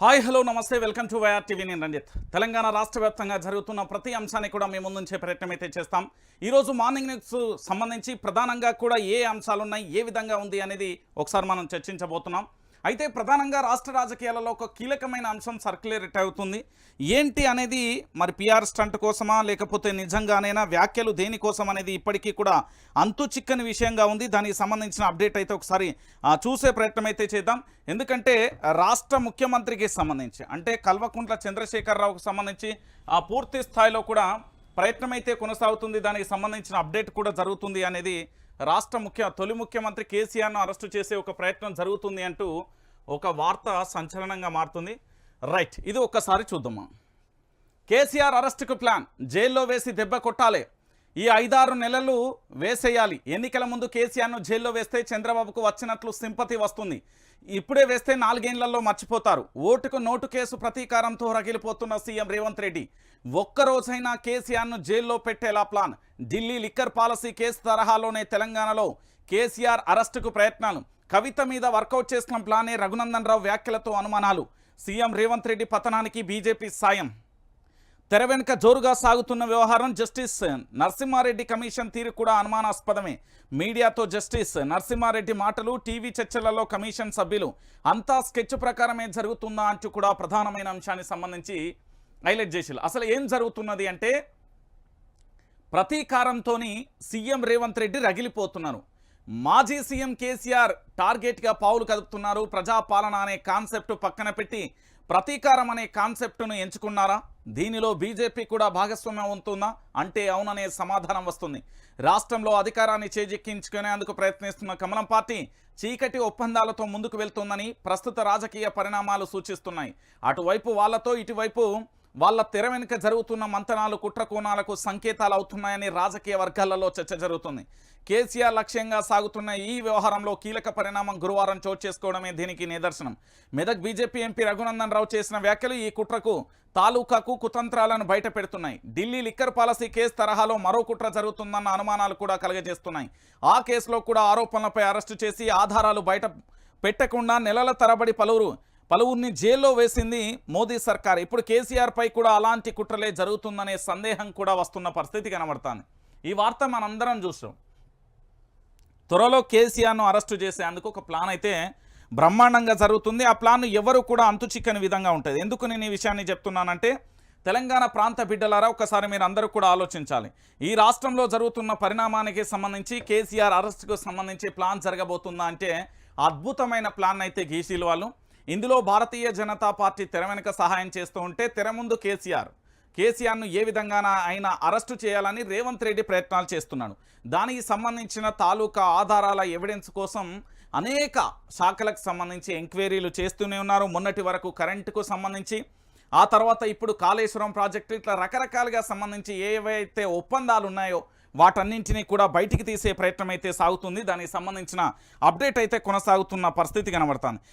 Hi hello నమస్తే welcome to YR TV. నేను రంజిత్. తెలంగాణ రాష్ట్ర వ్యాప్తంగా జరుగుతున్న ప్రతి అంశాన్ని కూడా మేము ముందుంచే ప్రయత్నం అయితే చేస్తాం. ఈరోజు మార్నింగ్ న్యూస్ సంబంధించి ప్రధానంగా కూడా ఏ అంశాలు ఉన్నాయి ఏ విధంగా ఉంది అనేది ఒకసారి మనం చర్చించబోతున్నాం. అయితే ప్రధానంగా రాష్ట్ర రాజకీయాలలో ఒక కీలకమైన అంశం సర్క్యులేట్ అవుతుంది. ఏంటి అనేది మరి పిఆర్ స్టంట్ కోసమా లేకపోతే నిజంగానైనా వ్యాఖ్యలు దేనికోసం అనేది ఇప్పటికీ కూడా అంతు చిక్కని విషయంగా ఉంది. దానికి సంబంధించిన అప్డేట్ అయితే ఒకసారి చూసే ప్రయత్నం అయితే చేద్దాం. ఎందుకంటే రాష్ట్ర ముఖ్యమంత్రికి సంబంధించి అంటే కల్వకుంట్ల చంద్రశేఖరరావుకు సంబంధించి ఆ పూర్తి స్థాయిలో కూడా ప్రయత్నం అయితే కొనసాగుతుంది. దానికి సంబంధించిన అప్డేట్ కూడా జరుగుతుంది అనేది రాష్ట్ర ముఖ్య తొలి ముఖ్యమంత్రి కేసీఆర్ను అరెస్టు చేసే ఒక ప్రయత్నం జరుగుతుంది అంటూ ఒక వార్త సంచలనంగా మారుతుంది. రైట్ ఇది ఒక్కసారి చూద్దామా? కేసీఆర్ అరెస్టుకు ప్లాన్ జైల్లో వేసి దెబ్బ కొట్టాలి. ఈ ఐదారు నెలలు వేసేయాలి. ఎన్నికల ముందు కేసీఆర్ను జైల్లో వేస్తే చంద్రబాబుకు వచ్చినట్లు సింపతి వస్తుంది. ఇప్పుడే వేస్తే నాలుగేళ్ళలో మర్చిపోతారు. ఓటుకు నోటు కేసు ప్రతీకారంతో రగిలిపోతున్న సీఎం రేవంత్ రెడ్డి. ఒక్కరోజైనా కేసీఆర్ను జైల్లో పెట్టేలా plan. Delhi liquor policy case తరహాలోనే తెలంగాణలో కేసీఆర్ అరెస్టుకు ప్రయత్నాలు. కవిత మీద వర్కౌట్ చేసిన ప్లానే రఘునందన్ రావు వ్యాఖ్యలతో అనుమానాలు. సీఎం రేవంత్ రెడ్డి పతనానికి బీజేపీ సాయం. తెర వెనుక జోరుగా సాగుతున్న వ్యవహారం జస్టిస్ నరసింహారెడ్డి కమిషన్ తీరు కూడా అనుమానాస్పదమే. మీడియాతో జస్టిస్ నరసింహారెడ్డి మాటలు టీవీ చర్చలలో కమిషన్ సభ్యులు అంతా స్కెచ్ ప్రకారమే జరుగుతుందా అంటూ కూడా ప్రధానమైన అంశానికి సంబంధించి హైలైట్ చేసిల్లు అసలు ఏం జరుగుతున్నది అంటే ప్రతీకారంతో సీఎం రేవంత్ రెడ్డి రగిలిపోతున్నారు. మాజీ సీఎం కేసీఆర్ టార్గెట్గా పావులు కదుపుతున్నారు. ప్రజాపాలన అనే కాన్సెప్ట్ పక్కన పెట్టి ప్రతీకారం అనే కాన్సెప్ట్ను ఎంచుకున్నారా? దీనిలో బీజేపీ కూడా భాగస్వామ్యం ఉంటుందా? అంటే అవుననే సమాధానం వస్తుంది. రాష్ట్రంలో అధికారాన్ని చేజిక్కించుకునేందుకు ప్రయత్నిస్తున్న కమలం పార్టీ చీకటి ఒప్పందాలతో ముందుకు వెళ్తుందని ప్రస్తుత రాజకీయ పరిణామాలు సూచిస్తున్నాయి. అటువైపు వాళ్ళతో ఇటువైపు వాళ్ళ తెర వెనుక జరుగుతున్న మంతనాలు కుట్రకోణాలకు సంకేతాలు అవుతున్నాయని రాజకీయ వర్గాలలో చర్చ జరుగుతుంది. కేసీఆర్ లక్ష్యంగా సాగుతున్న ఈ వ్యవహారంలో కీలక పరిణామం గురువారం చోటు చేసుకోవడమే దీనికి నిదర్శనం. మెదక్ బీజేపీ ఎంపీ రఘునందన్ రావు చేసిన వ్యాఖ్యలు ఈ కుట్రకు తాలూకాకు కుతంత్రాలను బయట పెడుతున్నాయి. ఢిల్లీ లిక్కర్ పాలసీ కేసు తరహాలో మరో కుట్ర జరుగుతుందన్న అనుమానాలు కూడా కలగజేస్తున్నాయి. ఆ కేసులో కూడా ఆరోపణలపై అరెస్టు చేసి ఆధారాలు బయట పెట్టకుండా నెలల తరబడి పలువురు పలువురిని జైల్లో వేసింది మోదీ సర్కార్. ఇప్పుడు కేసీఆర్ పై కూడా అలాంటి కుట్రలే జరుగుతుందనే సందేహం కూడా వస్తున్న పరిస్థితి కనబడుతుంది. ఈ వార్త మనందరం చూసాం. త్వరలో కేసీఆర్ను అరెస్టు చేసేందుకు ఒక ప్లాన్ అయితే బ్రహ్మాండంగా జరుగుతుంది. ఆ ప్లాన్ ఎవరు కూడా అంతు చిక్కని విధంగా ఉంటుంది. ఎందుకు నేను ఈ విషయాన్ని చెప్తున్నానంటే తెలంగాణ ప్రాంత బిడ్డలారా ఒకసారి మీరు అందరూ కూడా ఆలోచించాలి. ఈ రాష్ట్రంలో జరుగుతున్న పరిణామానికి సంబంధించి కేసీఆర్ అరెస్టుకు సంబంధించి ప్లాన్ జరగబోతుందా అంటే అద్భుతమైన ప్లాన్ అయితే గీసీలు వాళ్ళు. ఇందులో భారతీయ జనతా పార్టీ తెర వెనుక సహాయం చేస్తూ ఉంటే తెర ముందు కేసీఆర్. కేసీఆర్ను ఏ విధంగా ఆయన అరెస్టు చేయాలని రేవంత్ రెడ్డి ప్రయత్నాలు చేస్తున్నాడు. దానికి సంబంధించిన తాలూకా ఆధారాల ఎవిడెన్స్ కోసం అనేక శాఖలకు సంబంధించి ఎంక్వైరీలు చేస్తూనే ఉన్నారు. మొన్నటి వరకు కరెంటుకు సంబంధించి ఆ తర్వాత ఇప్పుడు కాళేశ్వరం ప్రాజెక్టు ఇట్లా రకరకాలుగా సంబంధించి ఏవైతే ఒప్పందాలు ఉన్నాయో వాటన్నింటినీ కూడా బయటికి తీసే ప్రయత్నం అయితే సాగుతుంది. దానికి సంబంధించిన అప్డేట్ అయితే కొనసాగుతున్న పరిస్థితి కనబడుతుంది.